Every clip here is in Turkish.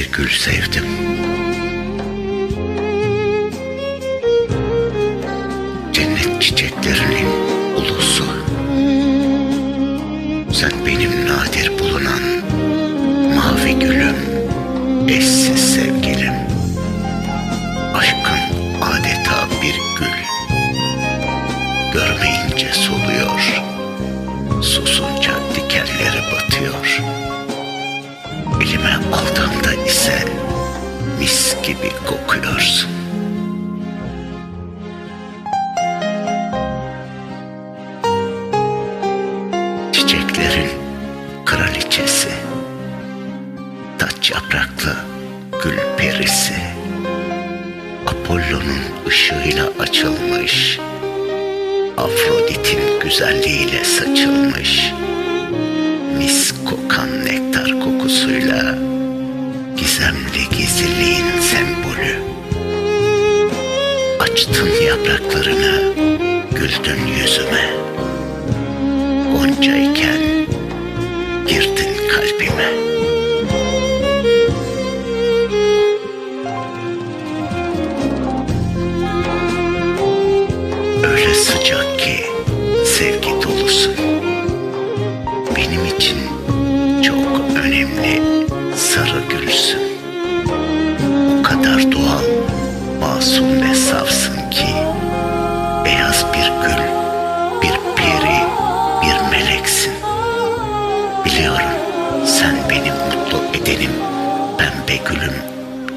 bir gül sevdim. Cennet çiçeklerinin ulusu. Sen benim nadir bulunan mavi gülüm, eşsiz sevgilim. Aşkın adeta bir gül. Görmeyince soluyor, susunca dikenleri batıyor. Elime aldığımda ise mis gibi kokuyorsun. Çiçeklerin kraliçesi, taç yapraklı gül perisi, Apollo'nun ışığıyla açılmış, Afrodit'in güzelliğiyle saçılmış, kokusuyla gizemli gizliliğin sembolü. Açtın yapraklarını, güldün yüzüme. Goncayken girdin kalbime. Öyle sıcak ki sevgi dolusun. Sarı gülsün. O kadar doğal, masum ve safsın ki beyaz bir gül, bir peri, bir meleksin. Biliyorum sen benim mutlu edenim, pembe gülüm,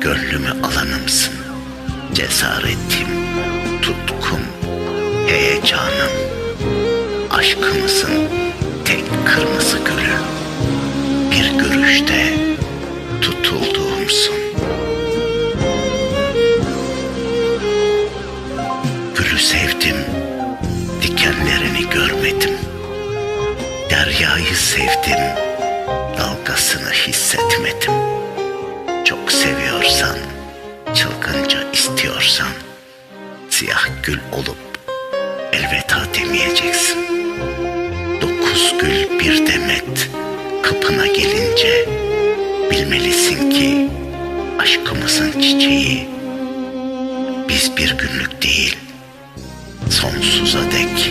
gönlümü alanımsın. Cesaretim, tutkum, heyecanım, aşkımızın tek kırmızı gülü. Bir görüşte tutulduğumsun. Gülü sevdim, dikenlerini görmedim. Deryayı sevdim, dalgasını hissetmedim. Çok seviyorsan, çılgınca istiyorsan, siyah gül olup elveda demeyeceksin. Dokuz gül bir demet kapına gelince bilmelisin ki aşkımızın çiçeği biz bir günlük değil sonsuza dek.